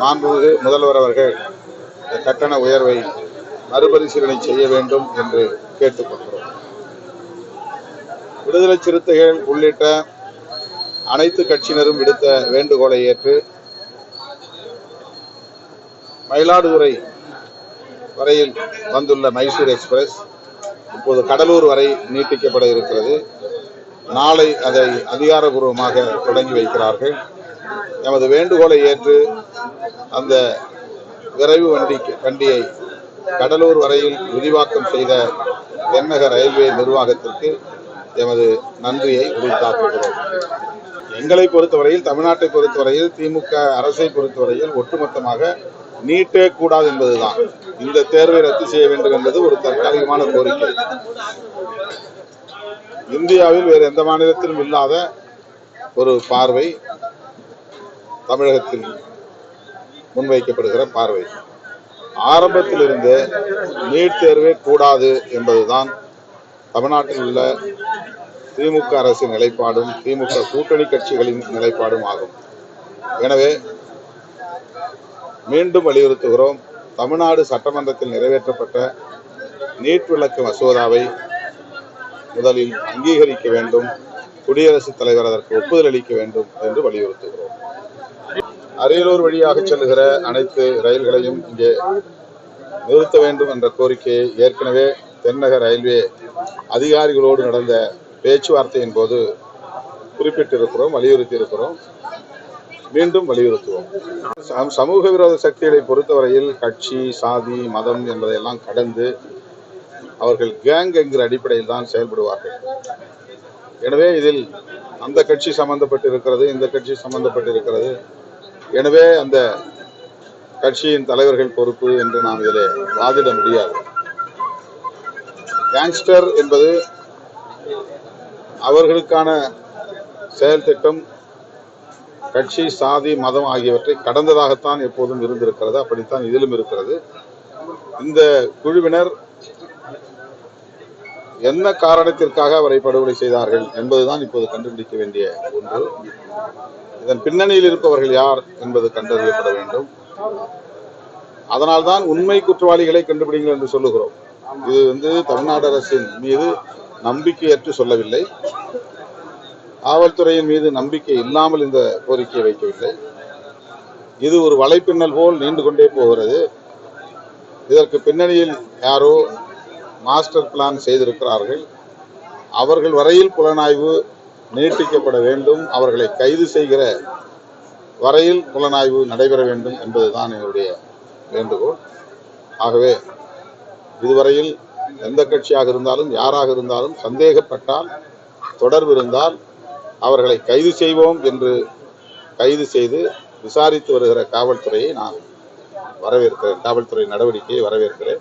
மாண்புமிகு முதல்வர் அவர்கள் இந்த கட்டண உயர்வை மறுபரிசீலனை செய்ய வேண்டும் என்று கேட்டுக்கொள்கிறோம். விடுதலை சிறுத்தைகள் உள்ளிட்ட அனைத்து கட்சியினரும் விடுத்த வேண்டுகோளை ஏற்று மயிலாடுதுறை வரையில் வந்துள்ள மைசூர் எக்ஸ்பிரஸ் இப்போது கடலூர் வரை நீட்டிக்கப்பட இருக்கிறது. நாளை அதை அதிகாரபூர்வமாக தொடங்கி வைக்கிறார்கள். எமது வேண்டுகோளை ஏற்று அந்த விரைவு வண்டி வண்டியை கடலூர் வரையில் விரிவாக்கம் செய்த தென்னக ரயில்வே நிர்வாகத்திற்கு எமது நன்றியை உரித்தாக்குகிறோம். எங்களை பொறுத்தவரையில் தமிழ்நாட்டை பொறுத்தவரையில் திமுக அரசை பொறுத்தவரையில் ஒட்டுமொத்தமாக நீட்டே கூடாது என்பதுதான். இந்த தேர்வை ரத்து செய்ய வேண்டும் என்பது ஒரு தற்காலிகமான கோரிக்கை. இந்தியாவில் வேறு எந்த மாநிலத்திலும் இல்லாத ஒரு பார்வை தமிழகத்தில் முன்வைக்கப்படுகிற பார்வை. ஆரம்பத்திலிருந்து நீட் தேர்வே கூடாது என்பதுதான் தமிழ்நாட்டில் உள்ள திமுக அரசின் நிலைப்பாடும் திமுக கூட்டணி கட்சிகளின் நிலைப்பாடும் ஆகும். எனவே மீண்டும் வலியுறுத்துகிறோம் தமிழ்நாடு சட்டமன்றத்தில் நிறைவேற்றப்பட்ட நீட் விளக்கு மசோதாவை முதலில் அங்கீகரிக்க வேண்டும் குடியரசுத் தலைவர் அதற்கு ஒப்புதல் அளிக்க வேண்டும் என்று வலியுறுத்துகிறோம். அரியலூர் வழியாக செல்லுகிற அனைத்து ரயில்களையும் இங்கே நிறுத்த வேண்டும் என்ற கோரிக்கையை ஏற்கனவே தென்னக ரயில்வே அதிகாரிகளோடு நடந்த பேச்சுவார்த்தையின் போது குறிப்பிட்டிருக்கிறோம் வலியுறுத்தி இருக்கிறோம் மீண்டும் வலியுறுத்துவோம். சமூக விரோத சக்திகளை பொறுத்தவரையில் கட்சி சாதி மதம் என்பதையெல்லாம் கடந்து அவர்கள் கேங் என்கிற அடிப்படையில் தான் செயல்படுவார்கள். எனவே இதில் அந்த கட்சி சம்பந்தப்பட்டிருக்கிறது இந்த கட்சி சம்பந்தப்பட்டிருக்கிறது. எனவே அந்த கட்சியின் தலைவர்கள் பொறுப்பு என்று நாம் இதில் வாதிட முடியாது. கேங்ஸ்டர் என்பது அவர்களுக்கான செயல் திட்டம் கட்சி சாதி மதம் ஆகியவற்றை கடந்ததாகத்தான் எப்போதும் இருந்திருக்கிறது. அப்படித்தான் இதிலும் இருக்கிறது. இந்த குழுவினர் என்ன காரணத்திற்காக அவரை படுகொலை செய்தார்கள் என்பதுதான் இப்போது கண்டுபிடிக்க வேண்டிய ஒன்று. இதன் பின்னணியில் இருப்பவர்கள் யார் என்பது கண்டறியப்பட வேண்டும். அதனால்தான் உண்மை குற்றவாளிகளை கண்டுபிடிங்கள் என்று சொல்லுகிறோம். இது வந்து தமிழ்நாடு அரசின் மீது நம்பிக்கையற்று சொல்லவில்லை. காவல்துறையின் மீது நம்பிக்கை இல்லாமல் இந்த கோரிக்கையை வைக்கவில்லை. இது ஒரு வலைப்பின்னல் போல் நீண்டு கொண்டே போகிறது. இதற்கு பின்னணியில் யாரோ மாஸ்டர் பிளான் செய்திருக்கிறார்கள். அவர்கள் வரையில் புலனாய்வு நீட்டிக்கப்பட வேண்டும் அவர்களை கைது செய்கிற வரையில் புலனாய்வு நடைபெற வேண்டும் என்பதுதான் என்னுடைய வேண்டுகோள். ஆகவே இதுவரையில் எந்த கட்சியாக இருந்தாலும் யாராக இருந்தாலும் சந்தேகப்பட்டால் தொடர்பு இருந்தால் அவர்களை கைது செய்வோம் என்று கைது செய்து விசாரித்து வருகிற காவல்துறையை நான் வரவேற்கிறேன் காவல்துறை நடவடிக்கையை வரவேற்கிறேன்.